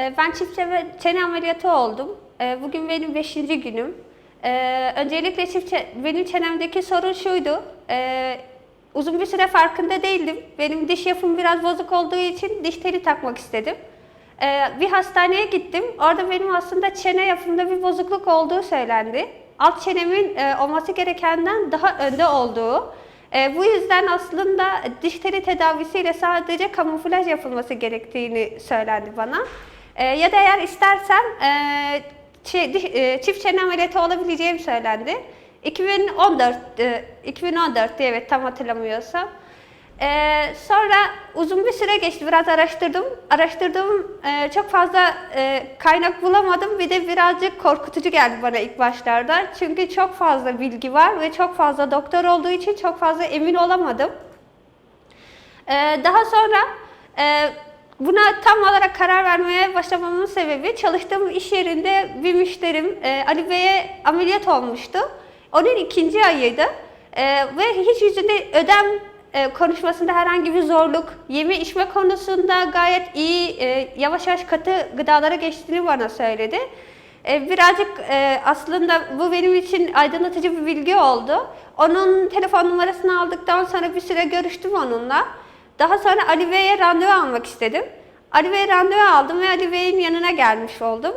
Ee, Ben çift çene, ameliyatı oldum. Ee, Bugün benim beşinci günüm. Ee, Öncelikle çift benim çenemdeki sorun şuydu. Uzun bir süre farkında değildim. Benim diş yapım biraz bozuk olduğu için diş teli takmak istedim. Bir hastaneye gittim. Orada benim aslında çene yapımda bir bozukluk olduğu söylendi. Alt çenemin e, olması gerekenden daha önde olduğu. E, bu yüzden aslında diş teli tedavisiyle sadece kamuflaj yapılması gerektiğini söylendi bana. E, ya da eğer istersem e, e, çift çene ameliyatı olabileceğim söylendi. 2014, e, 2014 evet tam hatırlamıyorsam. Ee, sonra uzun bir süre geçti. Biraz araştırdım. Araştırdığım e, çok fazla e, kaynak bulamadım. Bir de birazcık korkutucu geldi bana ilk başlarda. Çünkü çok fazla bilgi var ve çok fazla doktor olduğu için çok fazla emin olamadım. Ee, daha sonra e, buna tam olarak karar vermeye başlamamın sebebi çalıştığım iş yerinde bir müşterim e, Ali Bey'e ameliyat olmuştu. Onun ikinci ayıydı E, ve hiç yüzünde ödem e, konuşmasında herhangi bir zorluk, yeme içme konusunda gayet iyi, yavaş yavaş katı gıdalara geçtiğini bana söyledi. Birazcık aslında bu benim için aydınlatıcı bir bilgi oldu. Onun telefon numarasını aldıktan sonra bir süre görüştüm onunla. Daha sonra Ali Bey'e randevu almak istedim. Ali Bey'e randevu aldım ve Ali Bey'in yanına gelmiş oldum.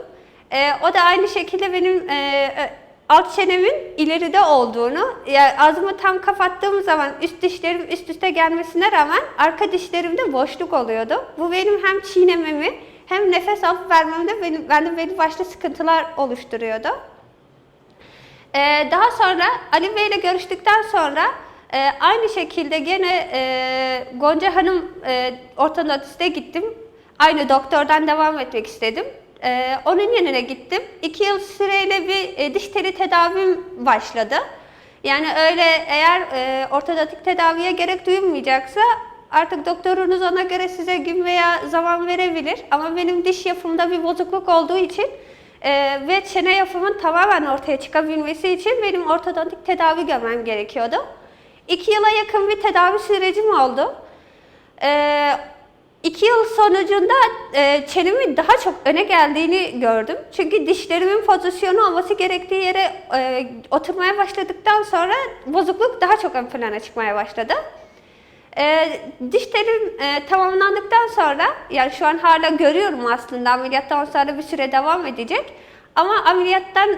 Ee, o da aynı şekilde benim e, e, alt çenemin ileride olduğunu, yani ağzımı tam kapattığım zaman üst dişlerim üst üste gelmesine rağmen arka dişlerimde boşluk oluyordu. Bu benim hem çiğnememi hem nefes alıp vermemde benim, bende belli başlı sıkıntılar oluşturuyordu. Ee, daha sonra Ali Bey ile görüştükten sonra e, aynı şekilde gene e, Gonca Hanım e, ortodontiste gittim. Aynı doktordan devam etmek istedim. E, onun yanına gittim. İki yıl süreyle bir e, diş teli tedavim başladı. Yani öyle eğer e, ortodontik tedaviye gerek duyulmayacaksa artık doktorunuz ona göre size gün veya zaman verebilir. Ama benim diş yapımda bir bozukluk olduğu için ee, ve çene yapımın tamamen ortaya çıkabilmesi için benim ortodontik tedavi görmem gerekiyordu. İki yıla yakın bir tedavi sürecim oldu. Ee, iki yıl sonucunda e, çenemin daha çok öne geldiğini gördüm. Çünkü dişlerimin pozisyonu olması gerektiği yere e, oturmaya başladıktan sonra bozukluk daha çok ön plana çıkmaya başladı. Ee, diş telim e, tamamlandıktan sonra, yani şu an hala görüyorum aslında ameliyattan sonra bir süre devam edecek. Ama ameliyattan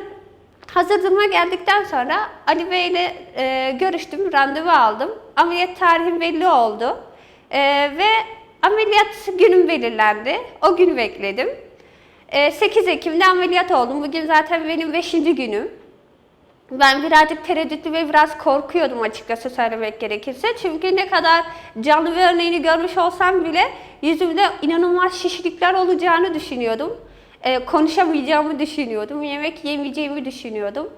hazır duruma geldikten sonra Ali Bey ile e, görüştüm, randevu aldım. Ameliyat tarihim belli oldu. E, ve ameliyat günüm belirlendi. O günü bekledim. E, 8 Ekim'de ameliyat oldum. Bugün zaten benim 5. günüm. Ben birazcık tereddütlü ve biraz korkuyordum açıkçası söylemek gerekirse. Çünkü ne kadar canlı bir örneğini görmüş olsam bile yüzümde inanılmaz şişlikler olacağını düşünüyordum. Ee, konuşamayacağımı düşünüyordum. Yemek yemeyeceğimi düşünüyordum.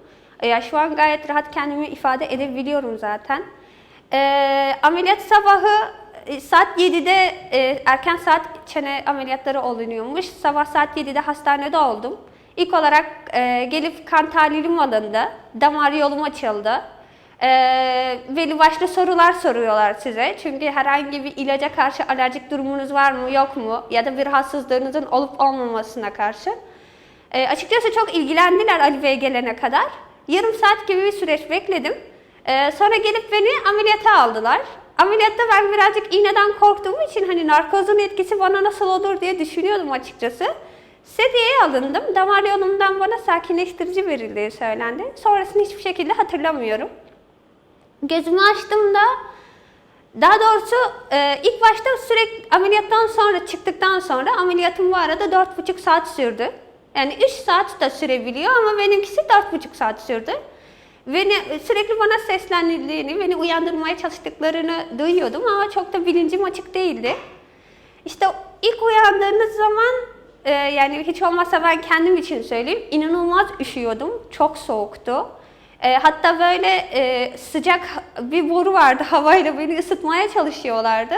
Ya şu an gayet rahat kendimi ifade edebiliyorum zaten. Ee, ameliyat sabahı e, saat 7'de e, erken saat çene ameliyatları olunuyormuş. Sabah saat 7'de hastanede oldum. İlk olarak e, gelip kan tahlilim alındı. Damar yolum açıldı. E, belli başlı sorular soruyorlar size. Çünkü herhangi bir ilaca karşı alerjik durumunuz var mı yok mu? Ya da bir rahatsızlığınızın olup olmamasına karşı. E, açıkçası çok ilgilendiler Ali Bey gelene kadar. Yarım saat gibi bir süreç bekledim. E, sonra gelip beni ameliyata aldılar. Ameliyatta ben birazcık iğneden korktuğum için hani narkozun etkisi bana nasıl olur diye düşünüyordum açıkçası. Sedyeye alındım. Damar yolumdan bana sakinleştirici verildiği söylendi. Sonrasını hiçbir şekilde hatırlamıyorum. Gözümü açtığımda daha doğrusu e, ilk başta sürekli ameliyattan sonra çıktıktan sonra ameliyatım bu arada 4,5 saat sürdü. Yani 3 saat de sürebiliyor ama benimkisi 4,5 saat sürdü. Beni sürekli bana seslenildiğini, beni uyandırmaya çalıştıklarını duyuyordum ama çok da bilincim açık değildi. İşte ilk uyandığınız zaman e, yani hiç olmazsa ben kendim için söyleyeyim inanılmaz üşüyordum. Çok soğuktu. E, hatta böyle e, sıcak bir boru vardı havayla beni ısıtmaya çalışıyorlardı.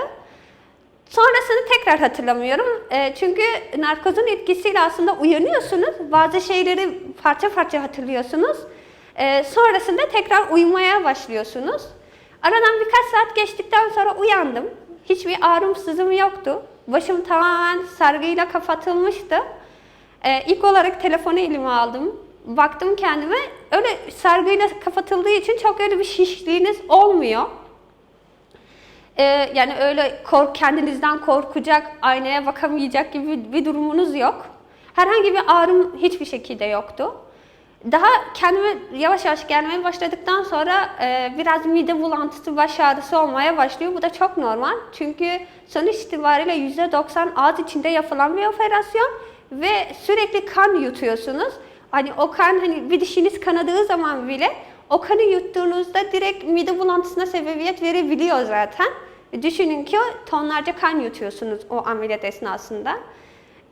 Sonrasını tekrar hatırlamıyorum. E, çünkü narkozun etkisiyle aslında uyanıyorsunuz. Bazı şeyleri parça parça hatırlıyorsunuz. E, sonrasında tekrar uyumaya başlıyorsunuz. Aradan birkaç saat geçtikten sonra uyandım. Hiçbir ağrım sızım yoktu. Başım tamamen sargıyla kapatılmıştı. Ee, ilk olarak telefonu elime aldım. Baktım kendime. Öyle sargıyla kapatıldığı için çok öyle bir şişliğiniz olmuyor. Ee, yani öyle kork, kendinizden korkacak, aynaya bakamayacak gibi bir durumunuz yok. Herhangi bir ağrım hiçbir şekilde yoktu. Daha kendime yavaş yavaş gelmeye başladıktan sonra e, biraz mide bulantısı, baş ağrısı olmaya başlıyor. Bu da çok normal. Çünkü sonuç itibariyle %90 ağız içinde yapılan bir operasyon ve sürekli kan yutuyorsunuz. Hani o kan hani bir dişiniz kanadığı zaman bile o kanı yuttuğunuzda direkt mide bulantısına sebebiyet verebiliyor zaten. Düşünün ki tonlarca kan yutuyorsunuz o ameliyat esnasında.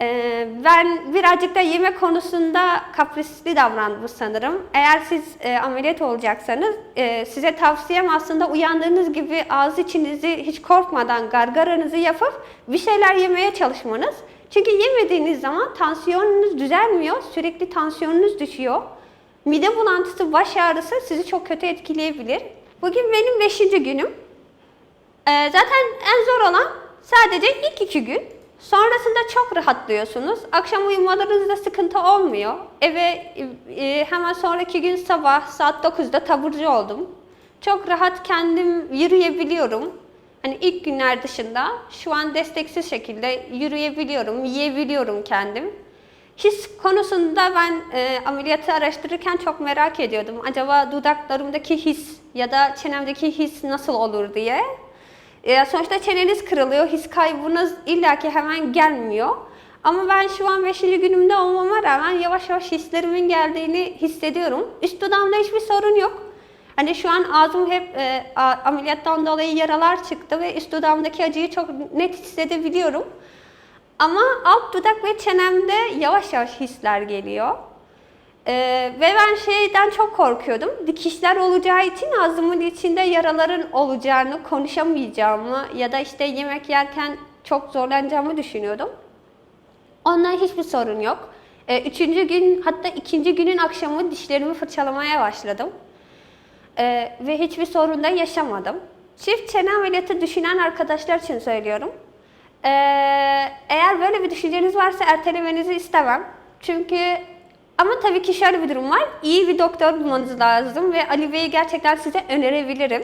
Ee, ben birazcık da yemek konusunda kaprisli davrandım sanırım. Eğer siz e, ameliyat olacaksanız e, size tavsiyem aslında uyandığınız gibi ağız içinizi hiç korkmadan gargaranızı yapıp bir şeyler yemeye çalışmanız. Çünkü yemediğiniz zaman tansiyonunuz düzelmiyor, sürekli tansiyonunuz düşüyor. Mide bulantısı, baş ağrısı sizi çok kötü etkileyebilir. Bugün benim 5. günüm. Ee, zaten en zor olan sadece ilk iki gün. Sonrasında çok rahatlıyorsunuz. Akşam uyumalarınızda sıkıntı olmuyor. Eve e, hemen sonraki gün sabah saat 9'da taburcu oldum. Çok rahat kendim yürüyebiliyorum. Hani ilk günler dışında şu an desteksiz şekilde yürüyebiliyorum, yiyebiliyorum kendim. His konusunda ben e, ameliyatı araştırırken çok merak ediyordum. Acaba dudaklarımdaki his ya da çenemdeki his nasıl olur diye. E, sonuçta çeneniz kırılıyor, his kaybınız illaki hemen gelmiyor. Ama ben şu an 5. günümde olmama rağmen yavaş yavaş hislerimin geldiğini hissediyorum. Üst dudağımda hiçbir sorun yok. Hani şu an ağzım hep e, ameliyattan dolayı yaralar çıktı ve üst dudağımdaki acıyı çok net hissedebiliyorum. Ama alt dudak ve çenemde yavaş yavaş hisler geliyor. Ee, ve ben şeyden çok korkuyordum. Dikişler olacağı için ağzımın içinde yaraların olacağını, konuşamayacağımı ya da işte yemek yerken çok zorlanacağımı düşünüyordum. Ondan hiçbir sorun yok. Ee, üçüncü gün hatta ikinci günün akşamı dişlerimi fırçalamaya başladım. Ee, ve hiçbir sorun da yaşamadım. Çift çene ameliyatı düşünen arkadaşlar için söylüyorum. Ee, eğer böyle bir düşünceniz varsa ertelemenizi istemem. Çünkü ama tabii ki şöyle bir durum var. İyi bir doktor bulmanız lazım ve Ali Bey'i gerçekten size önerebilirim.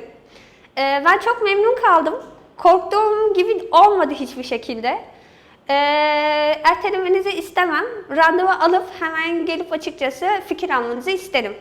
Ee, ben çok memnun kaldım. Korktuğum gibi olmadı hiçbir şekilde. Ee, ertelemenizi istemem. Randevu alıp hemen gelip açıkçası fikir almanızı isterim.